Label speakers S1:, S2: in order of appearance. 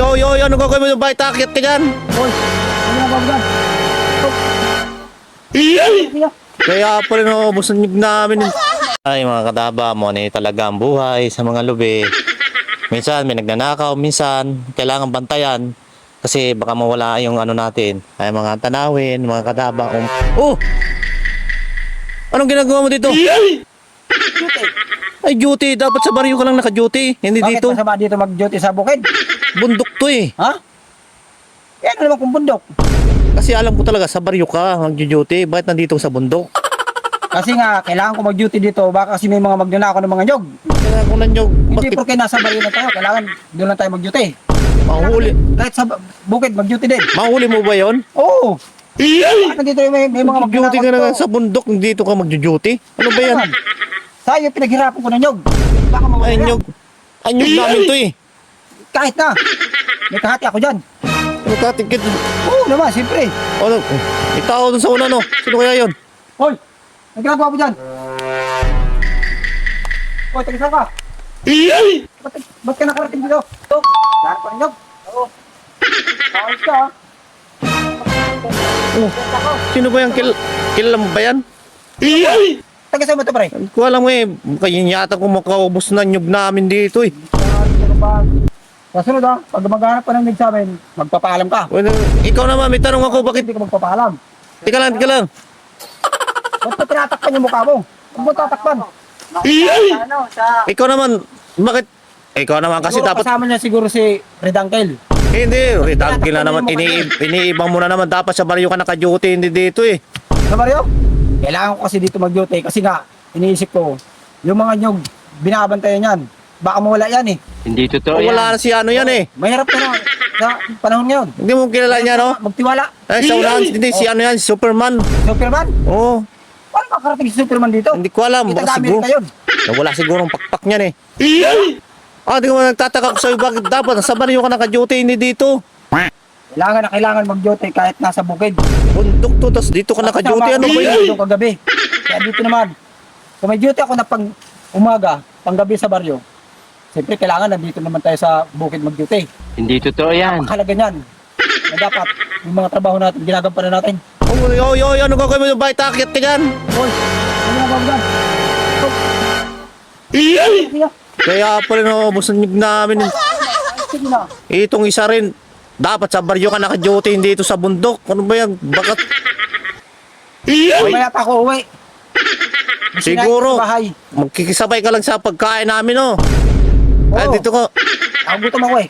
S1: oy, oy, ano gagawin mo yung bite? Akit ka dyan.
S2: Hoy, ano na ba dyan?
S1: Kaya pala naubos ang nyug namin. Ay mga kadaba mo, ni talaga ang buhay sa mga lubi. Minsan may nagnanakaw, minsan kailangan bantayan. Kasi baka mawala yung ano natin. Ay mga tanawin, mga kadaba. Um, oh! Anong ginagawa mo dito? Ay duty, dapat sa baryo ka lang naka-duty. Hindi
S2: Bakit
S1: dito.
S2: masama dito mag-duty sa bukid?
S1: Bundok to eh.
S2: Ha? Yan ano naman kung bundok.
S1: Kasi alam ko talaga sa baryo ka mag-duty. Bakit nandito sa bundok?
S2: Kasi nga, kailangan ko mag-duty dito. Baka kasi may mga magnanakaw ng mga nyog.
S1: Kaya kung nanyo,
S2: Hindi
S1: bakit
S2: porke nasa baryo na tayo. Kailangan doon lang tayo mag-duty.
S1: mahuli?
S2: Kahit sa bukid, mag-duty din.
S1: Mahuli mo ba yon?
S2: Oo. Bakit dito may, may mga
S1: Mag-duty ka na nga
S2: dito?
S1: sa bundok, dito ka mag-duty? Ano ba yan?
S2: Sa'yo, pinaghirapan ko ng nyog. Baka mawala
S1: Ay, nyog. Ay, nyog namin to eh.
S2: Kahit na. May kahati ako dyan.
S1: Ano ka, tikit?
S2: Oo naman, siyempre.
S1: Ano? May tao dun sa una, no? Sino kaya yun?
S2: Hoy, nagagawa mo dyan. Hoy, taga saan ka? Ba't, ba't ka nakarating dito? Ito, lahat pa nyog. Oo. Ayos ka.
S1: Oh, sino ba yan? Kil kilala mo ba yan?
S2: Taga saan mo ito, pre?
S1: Hindi ko alam eh. Kaya yata kung makaubos na nyog namin dito eh.
S2: Kasunod ah, pag maghanap ka ng nyog sa amin, magpapaalam ka.
S1: Well, ikaw naman, may tanong ako, bakit?
S2: Hindi ka magpapaalam.
S1: Tika lang, tika lang.
S2: Ba't pa tinatakpan yung mukha mo? Huwag mo tatakpan. Ano, sa...
S1: Ikaw naman, bakit? Ikaw naman kasi
S2: Siguro
S1: dapat...
S2: kasama niya siguro si Red Uncle.
S1: Hindi, redangkil na naman. Ini, iniibang mo na naman dapat sa baryo ka naka-duty, hindi dito eh.
S2: Ano Mario? Kailangan ko kasi dito mag-duty kasi nga, iniisip ko, yung mga nyog, binabantayan yan. Baka mawala yan eh.
S3: Hindi totoo
S1: O,
S3: yan.
S1: wala na si ano yan eh.
S2: Mahirap ka na sa panahon ngayon.
S1: Hindi mo kilala niya, no?
S2: Magtiwala.
S1: Ay, sa unahan, hindi, si ano yan, si Superman.
S2: Superman?
S1: Oo,
S2: Paano makarating si Superman dito?
S1: hindi ko alam. Baka siguro,
S2: yun.
S1: wala siguro ang pakpak niyan eh. Ah, di ko nagtataka ko sa'yo, bakit dapat sa baryo ka naka-duty, hindi dito?
S2: Kailangan na kailangan mag-duty kahit nasa bukid.
S1: Bundok to, tapos dito ka naka-duty, ano ba yun?
S2: Dito kagabi. Kaya dito naman, kung may duty ako na pang umaga, pang gabi sa baryo, siyempre kailangan nandito naman tayo sa bukid mag-duty.
S3: Hindi totoo yan.
S2: Mahalaga niyan. Na dapat, yung mga trabaho natin, ginagampanan natin.
S1: Oy, oy, oy, ano gagawin mo yung bite? Akit ka dyan.
S2: Hoy, ano na ba dyan?
S1: Kaya pala nyug namin.
S2: sige na.
S1: Itong isa rin, dapat sa baryo ka naka-duty, hindi ito sa bundok. Ano ba yan? Bakit?
S2: Mamaya pa ako uwi.
S1: Siguro.
S2: sa Bahay.
S1: Magkikisabay ka lang sa pagkain namin, oh. Ay,
S2: Oo.
S1: dito ko.
S2: Ako gutom ako eh.